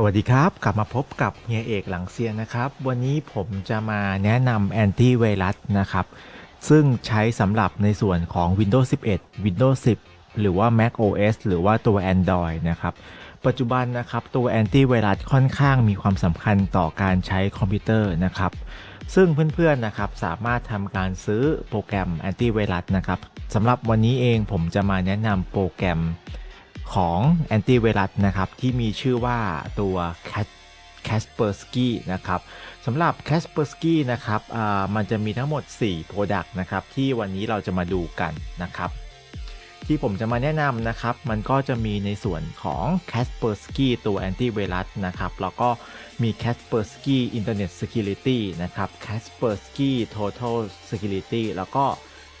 สวัสดีครับ กลับมาพบกับเฮียเอกหลังเซียนนะครับ วันนี้ผมจะมาแนะนำแอนตี้ไวรัสนะครับ ซึ่งใช้สำหรับในส่วนของ Windows 11 Windows 10 หรือว่า Mac OS หรือว่าตัว Android นะครับ ปัจจุบันนะครับตัวแอนตี้ไวรัสค่อนข้างมีความสำคัญต่อการใช้คอมพิวเตอร์นะครับ ซึ่งเพื่อนๆนะครับสามารถทำการซื้อโปรแกรมแอนตี้ไวรัสนะครับสำหรับวันนี้เองผมจะมาแนะนำโปรแกรม ของแอนตี้ไวรัสนะครับที่มีชื่อว่าตัว Kaspersky นะครับสำหรับ Kaspersky นะครับมันจะมีทั้งหมด 4 Product นะครับที่วันนี้เราจะมาดูกันนะครับที่ผมจะมาแนะนำนะครับ มันก็จะมีในส่วนของ Kaspersky ตัวแอนตี้ไวรัสนะครับแล้วก็มี Kaspersky Internet Security นะครับ Kaspersky Total Security แล้วก็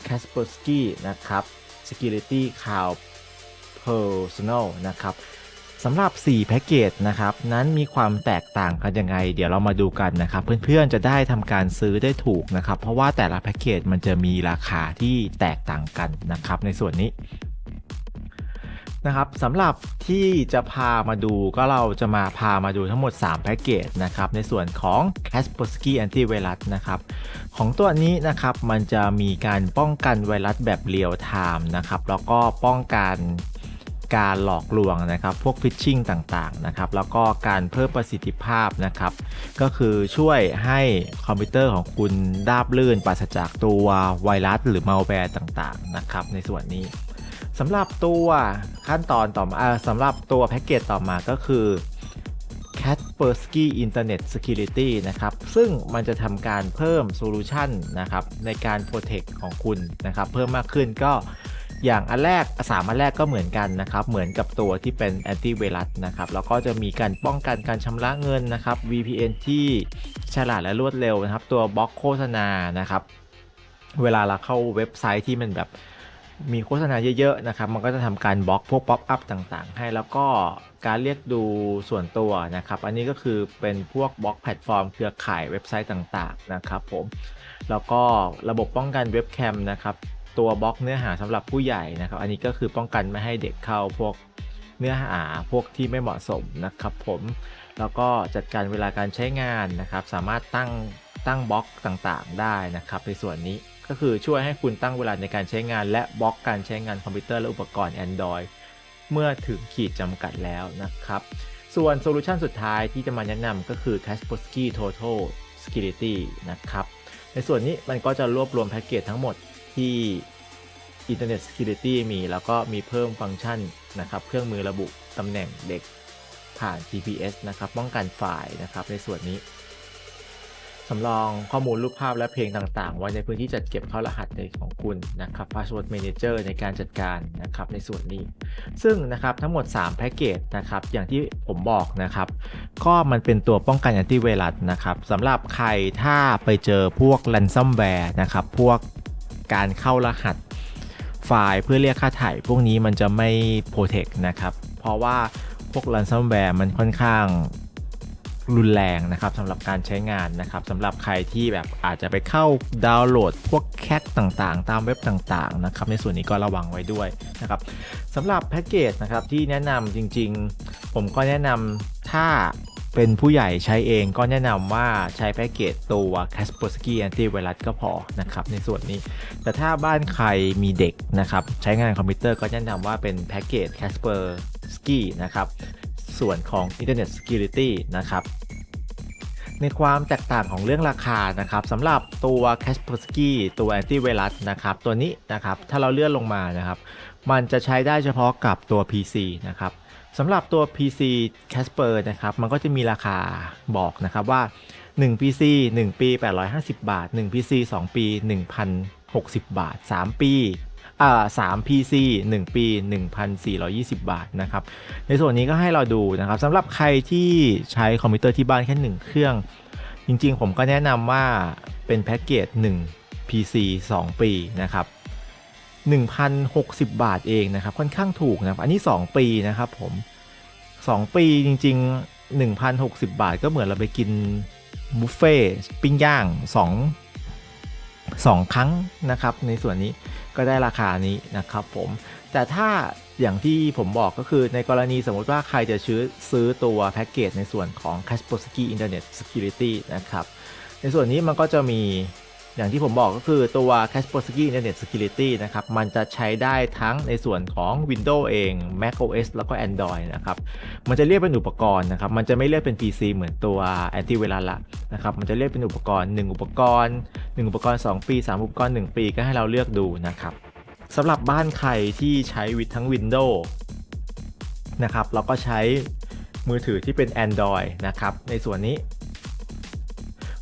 Kaspersky นะครับ Security Cloud Personal นะครับสำหรับ 4 แพ็กเกจนะครับ นั้นมีความแตกต่างกันยังไง เดี๋ยวเรามาดูกันนะครับ เพื่อนๆ จะได้ทำการซื้อได้ถูกนะครับ เพราะว่าแต่ละแพ็กเกจมันจะมีราคาที่แตกต่างกันนะครับ ในส่วนนี้นะครับสำหรับที่จะพามาดูก็เราจะมาพามาดูทั้งหมด 3 แพ็กเกจนะครับในส่วนของ Kaspersky Antivirus นะครับของตัวนี้นะครับมันจะมีการป้องกันไวรัสแบบเรียลไทม์นะครับแล้วก็ป้องกัน การหลอกลวงนะครับ พวกฟิชชิงต่างๆนะครับแล้วก็การเพิ่มประสิทธิภาพนะครับ ก็คือช่วยให้คอมพิวเตอร์ของคุณราบลื่นปราศจากตัวไวรัสหรือมาลแวร์ต่างๆนะครับในส่วนนี้สำหรับตัวขั้นตอนต่อมาสำหรับตัวแพ็กเกจต่อมาก็คือ Kaspersky Internet Security นะครับ ซึ่งมันจะทำการเพิ่มโซลูชันนะครับในการ Protect ของคุณนะครับ เพิ่มมากขึ้นก็ อย่างอันแรกสามอันแรกก็เหมือนกันนะครับ เหมือนกับตัวที่เป็น Anti Virus นะครับแล้วก็จะมีการป้องกันการชำระเงินนะครับ VPN ที่ฉลาดและรวดเร็วนะครับ ตัวบล็อกโฆษณานะครับ เวลาเราเข้าเว็บไซต์ที่มันแบบมีโฆษณาเยอะๆนะครับ มันก็จะทำการบล็อกพวกป๊อปอัพต่างๆ ให้แล้วก็การเรียกดูส่วนตัวนะครับ อันนี้ก็คือเป็นพวกบล็อกแพลตฟอร์มเครือข่ายเว็บไซต์ต่างๆนะครับผม แล้วก็ระบบป้องกันเว็บแคมนะครับ ตัวบล็อกเนื้อหาสำหรับผู้ใหญ่นะครับ อันนี้ก็คือป้องกันไม่ให้เด็กเข้าพวกเนื้อหาพวกที่ไม่เหมาะสมนะครับผมแล้วก็จัดการเวลาการใช้งานนะครับ สามารถตั้งตั้งบล็อกต่างๆ ได้นะครับ ในส่วนนี้ก็คือช่วยให้คุณตั้งเวลาในการใช้งาน และบล็อกการใช้งานคอมพิวเตอร์และอุปกรณ์ Android เมื่อถึงขีดจำกัดแล้วนะครับ ส่วนโซลูชันสุดท้ายที่จะมาแนะนำก็คือ Kaspersky Total Security นะครับ ในส่วนนี้มันก็จะรวบรวมแพ็กเกจทั้งหมด ที่ Internet Security มีแล้วก็มีเพิ่มฟังก์ชันนะครับ เครื่องมือระบุตำแหน่งเด็กผ่าน GPS นะครับป้องกันฝ่ายนะครับในส่วนนี้สำรองข้อมูลรูปภาพและเพลงต่างๆ ไว้ในพื้นที่จัดเก็บเข้ารหัสในของคุณนะครับ Password Manager ในการจัดการนะครับในส่วนนี้ ซึ่งนะครับทั้งหมด 3 แพ็กเกจนะครับ อย่างที่ผมบอกนะครับ ก็มันเป็นตัวป้องกันแอนตี้ไวรัสนะครับสำหรับใครถ้าไปเจอพวก ransomware นะครับ พวก การเข้ารหัสไฟล์เพื่อเรียกค่าถ่าย พวกนี้มันจะไม่ protect นะครับ เพราะว่าพวก ransomware มันค่อนข้างรุนแรงนะครับสำหรับการใช้งานนะครับสำหรับใครที่แบบอาจจะไปเข้าดาวน์โหลด พวกแคคต่างๆ ตามเว็บต่างๆนะครับในส่วนนี้ก็ระวังไว้ด้วยนะครับสำหรับแพ็กเกจนะครับที่แนะนำจริงๆ ผมก็แนะนำถ้า เป็นผู้ใหญ่ใช้เองก็แนะนำว่าใช้แพ็กเกจตัว Kaspersky Antivirus ก็พอนะครับในส่วนนี้ แต่ถ้าบ้านใครมีเด็กนะครับใช้งานคอมพิวเตอร์ก็แนะนำว่าเป็นแพ็กเกจ Kaspersky นะครับส่วนของ Internet Security นะครับในความแตกต่างของเรื่องราคานะครับสำหรับตัว Kaspersky ตัว Antivirus นะครับตัวนี้นะครับถ้าเราเลื่อนลงมานะครับมันจะใช้ได้เฉพาะกับตัว PC นะครับ สำหรับตัว PC Casper นะครับ มันก็จะมีราคาบอกนะครับว่า 1 PC 1 ปี 850 บาท 1 PC 2 ปี 1,060 บาท 3 ปีอ่า3 PC 1 ปี 1,420 บาทนะครับ ในส่วนนี้ก็ให้เราดูนะครับสำหรับใครที่ใช้คอมพิวเตอร์ที่บ้านแค่ 1 เครื่อง จริงๆ ผมก็แนะนำว่าเป็นแพ็กเกจ 1 PC 2 ปีนะครับ 1,060 บาทเองนะครับ ค่อนข้างถูกนะครับอันนี้ 2 ปีนะครับผม 2 ปีจริง ๆ 1,060 บาทก็เหมือนเราไปกินบุฟเฟ่ปิ้งย่าง 2 2 ครั้งนะครับ ในส่วนนี้ก็ได้ราคานี้นะครับผม แต่ถ้าอย่างที่ผมบอกก็คือในกรณีสมมติว่าใครจะซื้อซื้อตัวแพ็กเกจในส่วนของ Kaspersky Internet Security นะครับ ในส่วนนี้มันก็จะมี อย่างที่ผมบอกก็คือตัว Kaspersky Internet Security นะครับ มันจะใช้ได้ทั้งในส่วนของ Windows เอง Mac OS แล้วก็ Android นะครับ มันจะเรียกเป็นอุปกรณ์นะครับ มันจะไม่เรียกเป็น PC เหมือนตัว Antivirus ละนะครับ มันจะเรียกเป็นอุปกรณ์ 1 อุปกรณ์ 1 อุปกรณ์ 2 ปี 3 อุปกรณ์ 1 ปีก็ให้เราเลือกดูนะครับสำหรับบ้านใครที่ใช้วิดทั้ง Windows นะครับแล้วก็ใช้มือถือที่เป็น Android นะครับ ในส่วนนี้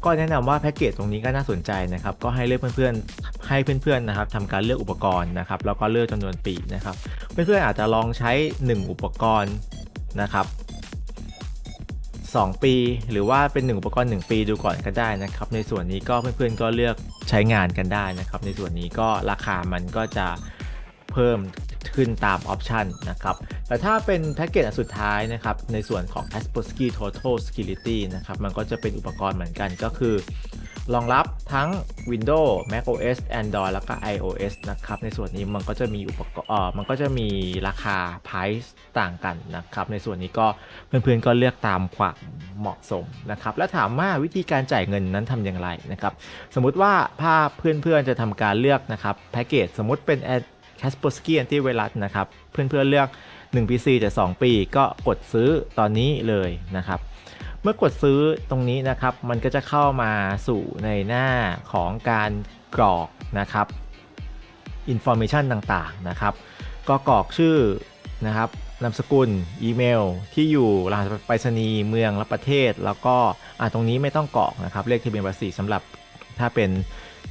ก็แนะนำว่าแพ็กเกจตรงนี้ก็น่าสนใจนะครับ ก็ให้เลือกเพื่อนๆ ให้เพื่อนๆนะครับทำการเลือกอุปกรณ์นะครับ แล้วก็เลือกจำนวนปีนะครับ เพื่อนๆอาจจะลองใช้ 1 อุปกรณ์นะครับ2 ปี หรือว่าเป็น 1 อุปกรณ์ 1 ปีดูก่อนก็ได้นะครับ ในส่วนนี้ก็เพื่อนๆก็เลือกใช้งานกันได้นะครับ ในส่วนนี้ก็ราคามันก็จะเพิ่ม ขึ้นตามออปชันนะครับ แต่ถ้าเป็นแพ็กเกจอันสุดท้ายนะครับ ในส่วนของ a s p e r s k y Total Security นะครับ มันก็จะเป็นอุปกรณ์เหมือนกันก็คือรองรับทั้ง Windows Mac OS Android แล้วก็ iOS นะครับ ในส่วนนี้มันก็จะมีอุปกรณ์ มันก็จะมีราคา price ต่างกันนะครับ ในส่วนนี้ก็เพื่อนๆก็เลือกตามความเหมาะสมนะครับ แล้วถามว่าวิธีการจ่ายเงินนั้นทำอย่างไรนะครับ สมมุติว่าภาพเพื่อนๆจะทำการเลือกนะครับแพ็กเกจสมมติเป็น Kaspersky Antivirus นะครับ เพื่อนๆเลือก 1 PC แต่2ปีก็กดซื้อตอนนี้เลยนะครับ เมื่อกดซื้อตรงนี้นะครับ มันก็จะเข้ามาสู่ในหน้าของการกรอกนะครับ information ต่างๆนะครับ ก็กรอกชื่อนะครับนามสกุล อีเมล ที่อยู่รหัสไปรษณีย์เมืองและประเทศ แล้วก็อ่าตรงนี้ไม่ต้องกรอกนะครับ เลขทะเบียนภาษีสำหรับถ้าเป็น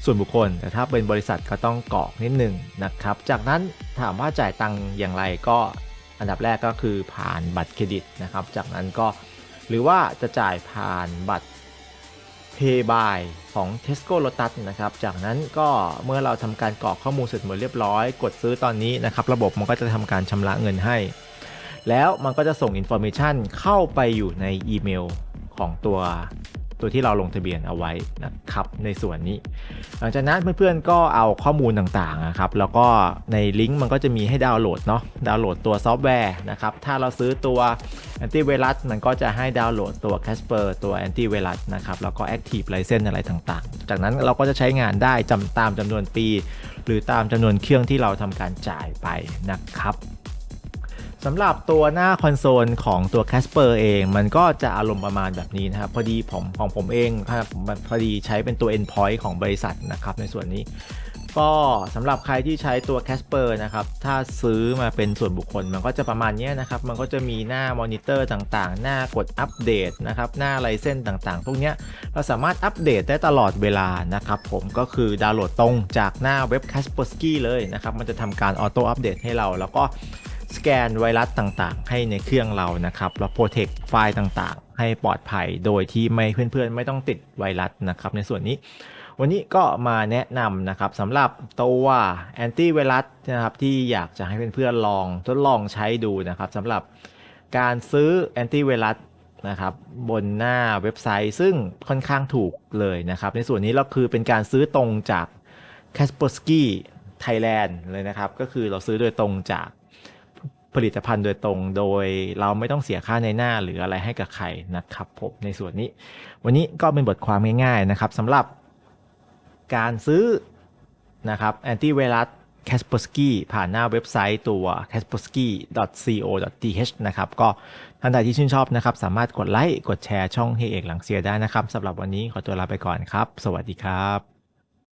ส่วนบุคคล แต่ถ้าเป็นบริษัทก็ต้องกรอกนิดหนึ่งนะครับ จากนั้นถามว่าจ่ายตังค์อย่างไรก็อันดับแรกก็คือผ่านบัตรเครดิตนะครับ จากนั้นก็หรือว่าจะจ่ายผ่านบัตร Pay by ของ Tesco Lotus นะครับ จากนั้นก็เมื่อเราทำการกรอกข้อมูลเสร็จหมดเรียบร้อย กดซื้อตอนนี้นะครับ ระบบมันก็จะทำการชำระเงินให้ แล้วมันก็จะส่ง Information เข้าไปอยู่ในอีเมลของตัว ตัวที่เราลงทะเบียนเอาไว้นะครับในส่วนนี้ หลังจากนั้นเพื่อนๆก็เอาข้อมูลต่างๆนะครับแล้วก็ในลิงก์มันก็จะมีให้ดาวน์โหลดเนาะดาวน์โหลดตัวซอฟต์แวร์นะครับถ้าเราซื้อตัวแอนตี้ไวรัสมันก็จะให้ดาวน์โหลดตัว Casper ตัวแอนตี้ไวรัสนะครับแล้วก็ Active License อะไรต่างๆ จากนั้นเราก็จะใช้งานได้จำตามจำนวนปี หรือตามจำนวนเครื่องที่เราทำการจ่ายไปนะครับ สำหรับตัวหน้าคอนโซลของตัว Casper เอง มันก็จะอารมณ์ประมาณแบบนี้นะครับ พอดีผมของผมเองครับพอดีใช้เป็นตัว endpoint ของบริษัทนะครับในส่วนนี้ ก็สำหรับใครที่ใช้ตัว Casper นะครับ ถ้าซื้อมาเป็นส่วนบุคคล มันก็จะประมาณนี้นะครับ มันก็จะมีหน้ามอนิเตอร์ต่างๆ หน้ากดอัปเดตนะครับ หน้าไลเซนต่างๆ พวกนี้เราสามารถอัปเดตได้ตลอดเวลานะครับ ผมก็คือดาวน์โหลดตรงจากหน้าเว็บ Kaspersky เลยนะครับ มันจะทำการออโต้อัปเดตให้เราแล้วก็ สแกนไวรัสต่างๆ ให้ในเครื่องเรานะครับแล้วโปรเทคไฟล์ต่างๆ ให้ปลอดภัยโดยที่ไม่เพื่อนๆ ไม่ต้องติดไวรัสนะครับในส่วนนี้วันนี้ก็มาแนะนำนะครับสำหรับตัวแอนตี้ไวรัสนะครับที่อยากจะให้เพื่อนๆลองทดลองใช้ดูนะครับสำหรับการซื้อแอนตี้ไวรัสนะครับบนหน้าเว็บไซต์ซึ่งค่อนข้างถูกเลยนะครับ ในส่วนนี้เราคือเป็นการซื้อตรงจาก Kaspersky Thailand เลยนะครับ ก็คือเราซื้อโดยตรงจาก ผลิตภัณฑ์โดยตรง โดยเราไม่ต้องเสียค่าในหน้าหรืออะไรให้กับใครนะครับผมในส่วนนี้ วันนี้ก็เป็นบทความง่าย ๆนะครับสำหรับการซื้อนะครับแอนตี้ไวรัส Kaspersky ผ่านหน้าเว็บไซต์ตัว kaspersky.co.th นะครับ ก็ท่านใดที่ชื่นชอบนะครับ สามารถกดไลค์ กดแชร์ช่องเฮเอกหลังเสียได้นะครับสำหรับวันนี้ขอตัวลาไปก่อนครับ สวัสดีครับ